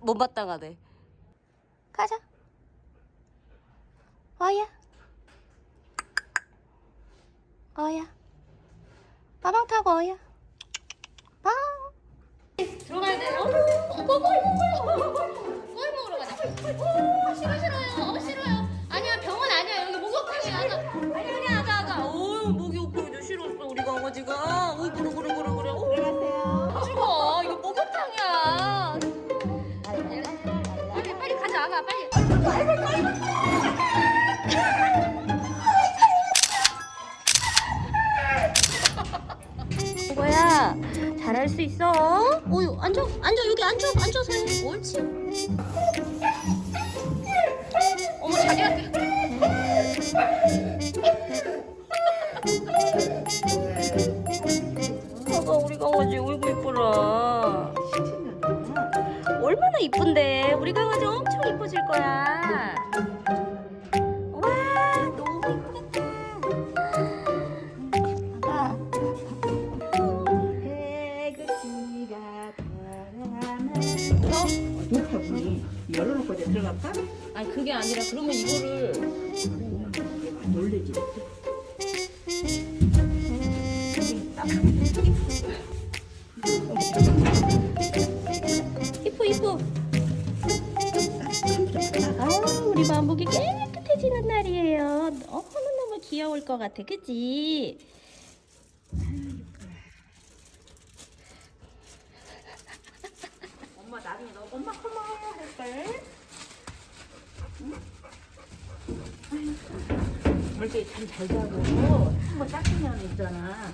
못마땅하네. 가자. 어야. 어야. 빠방 타고 어야. 빵. 들어가야 돼. 어, 꼴, 꼴, 꼴, 꼴, 꼴, 꼴 먹으러 가자. 오, 싫어, 싫어요. 어, 싫어요. 아니야, 병원 아니야. 여기 목욕탕이야. 하자. 아니, 아니, 하자, 하자. 오, 목욕탕이 싫었어, 우리 강아지가. 그래, 그 목욕탕이야. 빨리, 빨리 가자, 아가, 빨리. 뭐야? 잘할 수 있어? 어유 앉아, 앉아 여기 앉아, 앉아서 해. 옳지. 강아지 어이구 이뻐라. 얼마나 이쁜데 우리 강아지 엄청 이뻐질 거야. 와 너무 이쁘겠다. 아. 태극기가 떠나면 인터뷰 열어놓고 이제 들어갈까? 아니 그게 아니라 그러면 이거를 놀래지. 이뻐 이뻐. 아 우리 만복이 깨끗해지는 날이에요. 너무너무 귀여울 것 같아, 그치? 엄마 나중에 너 엄마 커머 할걸? 이렇게 잠잘 자고 한번 닦으면 있잖아.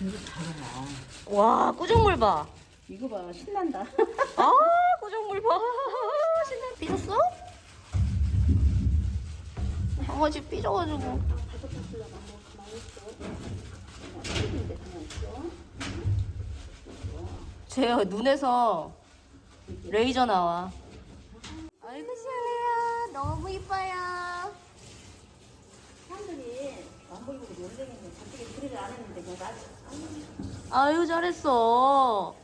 이거 잘하. 와 꾸정물 봐. 이거 봐 신난다. 아 꾸정물 봐. 신나 삐졌어? 강아지 삐져가지고. 제 눈에서 레이저 나와. 아이고 시원해요. 너무 이뻐요. 사람들이 안 보이고 놀래겠네. 갑자기 그리를 안 했는데 뭐 나. 아유 잘했어.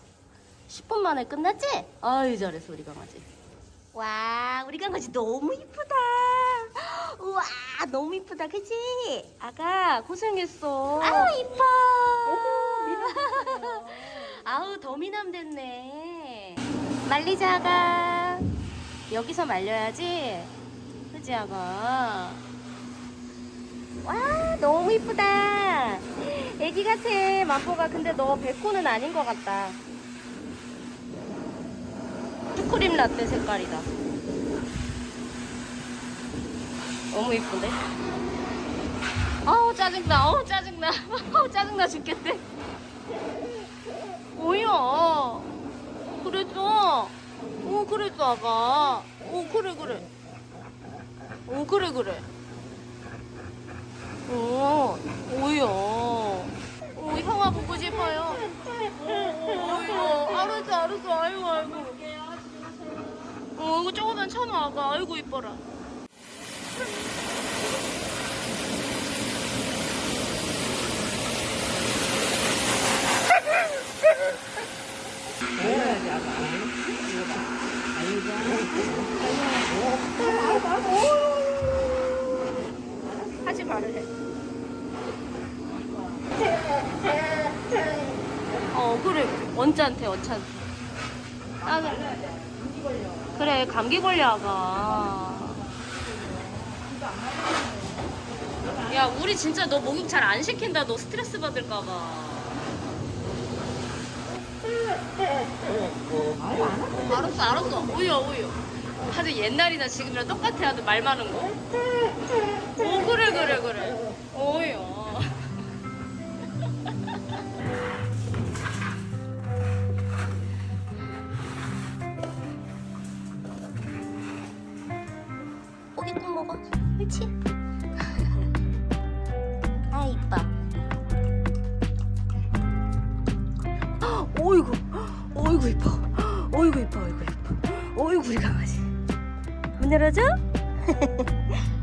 10분 만에 끝났지? 아유 잘했어 우리 강아지. 와 우리 강아지 너무 이쁘다. 우와 너무 이쁘다 그치? 아가 고생했어. 아우 이뻐. 아우 더 미남 됐네. 말리자 아가. 여기서 말려야지. 그치 아가. 와 너무 이쁘다. 애기 같아 만보가 근데 너 백호는 아닌 것 같다. 슈크림 라떼 색깔이다. 너무 이쁜데? 아우 짜증나. 아우 짜증나. 아우 짜증나 죽겠대. 뭐야? 그래줘. 오 그래줘 아가. 오 그래 그래. 오 그래 그래. 오, 오요. 오, 형아 보고 싶어요. 오, 오요. 알았어, 알았어. 아이고, 아이고. 어, 이거 조금만 쳐놔봐. 아이고, 이뻐라. 하지 말래. 어, 그래. 원짠테, 원짠테. 나는. 그래, 감기 걸려, 아가. 야, 우리 진짜 너 목욕 잘 안 시킨다. 너 스트레스 받을까봐. 알았어, 알았어. 오요, 오요. 아주 옛날이나 지금이랑 똑같아. 아주 말 많은 거. 오, 그래, 그래, 그래. 오요. 고기국 먹어. 그렇지? 아, 이뻐. 어이구, 어이구 이뻐. 어이구 이뻐, 어이구 이뻐. 어이구 우리 강아지. 문 열어줘?